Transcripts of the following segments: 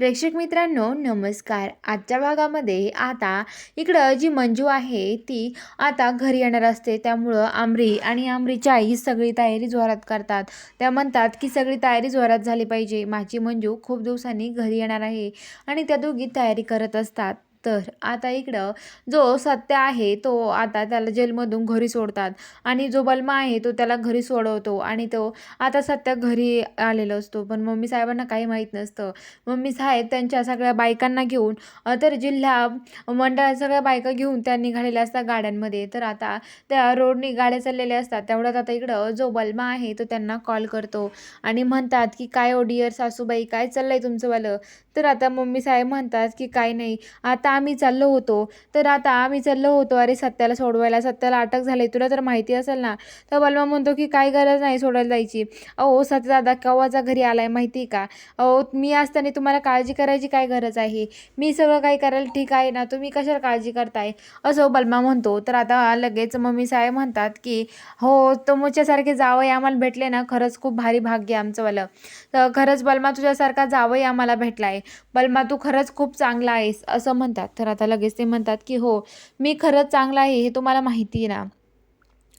प्रेक्षक मित्रांनो नमस्कार. आजच्या भागामध्ये आता इकडं जी मंजू आहे ती आता घरी येणार असते. त्यामुळं आमरी आणि आमरीची आई सगळी तयारी जोरात करतात. त्या म्हणतात की सगळी तयारी जोरात झाली पाहिजे. माझी मंजू खूप दिवसांनी घरी येणार आहे आणि त्या दोघी तयारी करत असतात. तर आता इकडं जो सत्य आहे तो आता त्याला जेलमधून घरी सोडतात. आणि जो बलमा आहे तो त्याला घरी सोडवतो आणि तो आता सत्य घरी आलेला असतो. पण मम्मी साहेबांना काही माहीत नसतं. मम्मी साहेब त्यांच्या सगळ्या बायकांना घेऊन तर जिल्हा मंडळात सगळ्या बायका घेऊन त्या निघालेल्या असतात गाड्यांमध्ये. तर आता त्या रोडनी गाड्या चाललेल्या असतात. तेवढ्यात आता इकडं जो बलमा आहे तो त्यांना कॉल करतो आणि म्हणतात की काय ओ डिअर सासूबाई काय चाललंय तुमचंवालं तर आता मम्मी साहेब म्हणतात की काय नाही. आता आम्ही चाललो होतो. तर आता आम्ही चाललो होतो. अरे सत्याला सोडवायला. सत्याला अटक झाली. तुला तर माहिती असेल ना तर बलमा म्हणतो की काय गरज नाही सोडायला जायची. अहो सत्यदादा केव्हाचा घरी आलाय माहिती आहे का? अहो मी असताना तुम्हाला काळजी करायची काय गरज आहे? मी सगळं काही करायला ठीक आहे ना? तुम्ही कशाला काळजी करताय? असं बलमा म्हणतो. तर आता लगेच मम्मी साहेब म्हणतात की हो तुमच्यासारखे जावई आम्हाला भेटले ना खरंच खूप भारी भाग्य आहे आमचंवालं तर खरंच बलमा तुझ्यासारखा जावई आम्हाला भेटला आहे बलमा तू खरंच खूप चांगला आहेस असं म्हणतात. तर आता लगेच ते म्हणतात की हो मी खरंच चांगला आहे हे तुम्हाला माहिती आहे ना.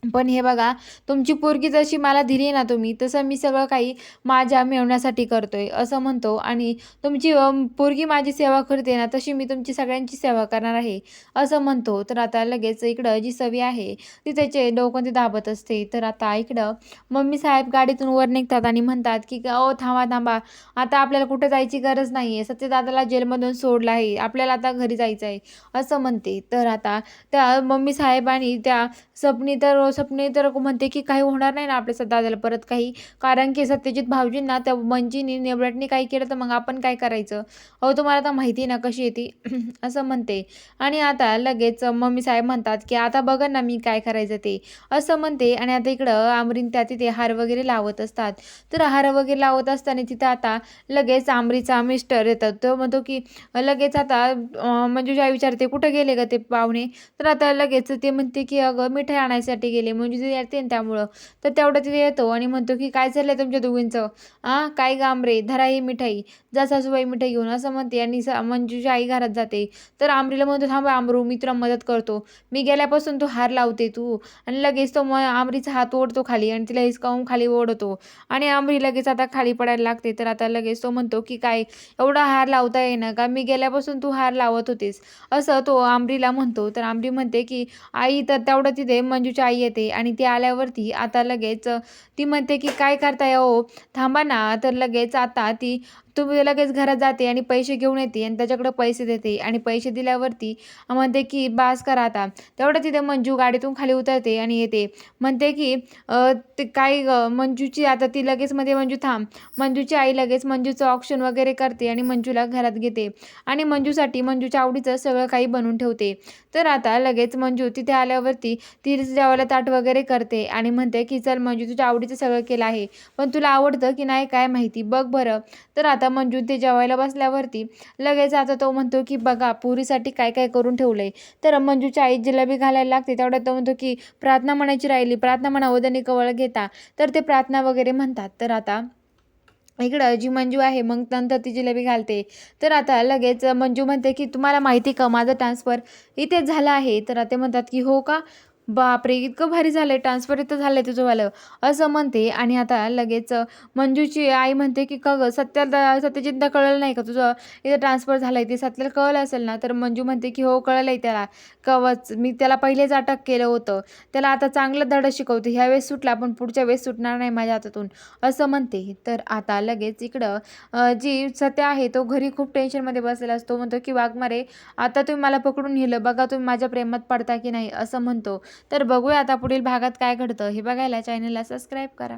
पण हे बघा तुमची पोरगी जशी मला दिली ना तुम्ही तसं मी सगळं काही माझ्या मिळवण्यासाठी करतो आहे असं म्हणतो. आणि तुमची पोरगी माझी सेवा करते ना तशी मी तुमची सगळ्यांची सेवा करणार आहे असं म्हणतो. तर आता लगेच इकडं जी सवी आहे ती त्याचे डोकं ते दाबत असते. तर आता इकडं मम्मी साहेब गाडीतून वर निघतात आणि म्हणतात की ओ थांबा थांबा. आता आपल्याला कुठं जायची गरज नाही आहे सत्यदादाला जेलमधून सोडलं आहे. आपल्याला आता घरी जायचं आहे असं म्हणते. तर आता त्या मम्मी साहेब आणि त्या सपनी तर स्वप्ने तर म्हणते की काही होणार नाही ना आपल्या दादाला परत काही. कारण की सत्यजित भाऊजींना त्या मंजीनी नेबळटनी काही केलं तर मग आपण काय करायचं? अहो तुम्हाला तर माहिती आहे ना कशी येते असं म्हणते. आणि आता लगेच मम्मी साहेब म्हणतात की आता बघा ना मी काय करायचं ते. असं म्हणते. आणि आता इकडं आमरीन त्या तिथे हार वगैरे लावत असतात. तर हार वगैरे लावत असताना तिथं आता लगेच आमरीचा मिस्टर येतात. तो म्हणतो की लगेच आता म्हणजे ज्या विचारते कुठं गेले ग ते पाहुणे? तर आता लगेच ते म्हणते की अगं मिठाई आणायसाठी गेले म्हणजे ते येते ना त्यामुळं. तर तेवढं तिथे येतो आणि म्हणतो की काय चाललंय तुमच्या दोघींचं? आ काय गांबरे धरा ही मिठाई. जा सासूबाई मिठाई घेऊन असं म्हणते आणि स म्हणजे मंजूची आई घरात जाते. तर आमरीला म्हणतो थांब आमरू मी तुला मदत करतो. मी गेल्यापासून तू हार लावते तू. आणि लगेच तो मग आमरीचा हात ओढतो खाली आणि तिला हिसकावून खाली ओढतो. आणि आमरी लगेच आता खाली पडायला लागते. तर आता लगेच तो म्हणतो की काय एवढा हार लावता येईना का? मी गेल्यापासून तू हार लावत होतीस. असं तो आमरीला म्हणतो. तर आमरी म्हणते की आई तर तेवढं तिथे मंजूची आई येते. आणि ती आल्यावरती आता लगेच ती म्हणते की काय करताय ओ थांबा ना. तर लगेच आता ती तुम्ही लगेच घरात जाते आणि पैसे घेऊन येते आणि त्याच्याकडे पैसे देते आणि पैसे दिल्यावरती म्हणते की बास करा आता. तेवढं तिथे मंजू गाडीतून खाली उतरते आणि येते. म्हणते की ते काय ग, मंजूची आता ती लगेच मध्ये मंजू थांब. मंजूची आई लगेच मंजूचं ऑप्शन वगैरे करते आणि मंजूला घरात घेते. आणि मंजूसाठी मंजूच्या आवडीचं सगळं काही बनवून ठेवते. तर आता लगेच मंजू तिथे आल्यावरती ती जेवायला ताट वगैरे करते आणि म्हणते की चल मंजू तुझ्या आवडीचं सगळं केलं आहे. पण तुला आवडतं की नाही काय माहिती? बघ बरं. तर आता आता मंजू ते जेवायला बसल्यावरती लगेच आता तो म्हणतो की बघा पुरीसाठी काय काय करून ठेवलं आहे तर मंजूच्या आई जिलेबी घालायला लागते. तेवढ्यात तो म्हणतो की प्रार्थना म्हणायची राहिली. प्रार्थना म्हणा वदनी कवळ घेता. तर ते प्रार्थना वगैरे म्हणतात. तर आता इकडं जी मंजू आहे मग नंतर ती जिलेबी घालते. तर आता लगेच मंजू म्हणते की तुम्हाला माहिती का माझं ट्रान्सफर इथेच झालं आहे. तर ते म्हणतात की हो का? बापरे इतकं भारी झालं आहे ट्रान्सफर इथं झालं आहे तुझंवालं असं म्हणते आणि आता लगेच मंजूची आई म्हणते की का गं सत्याला सत्यजितला कळलं नाही का तुझं? इथं ट्रान्सफर झालं आहे ते सत्याला कळलं असेल ना तर मंजू म्हणते की हो कळलं आहे त्याला. कवच मी त्याला पहिलेच अटक केलं होतं. त्याला आता चांगलं धडं शिकवते. ह्या वेळेस सुटला पण पुढच्या वेळेस सुटणार नाही माझ्या हातातून. असं म्हणते. तर आता लगेच इकडं जी सत्या आहे तो घरी खूप टेन्शनमध्ये बसलेला असतो. म्हणतो की वाघमारे आता तुम्ही मला पकडून नेलं. बघा तुम्ही माझ्या प्रेमात पडता की नाही? असं म्हणतो. तर बघूया आता पुढील भागात काय घडतं. हे बघायला चॅनलला सबस्क्राईब करा.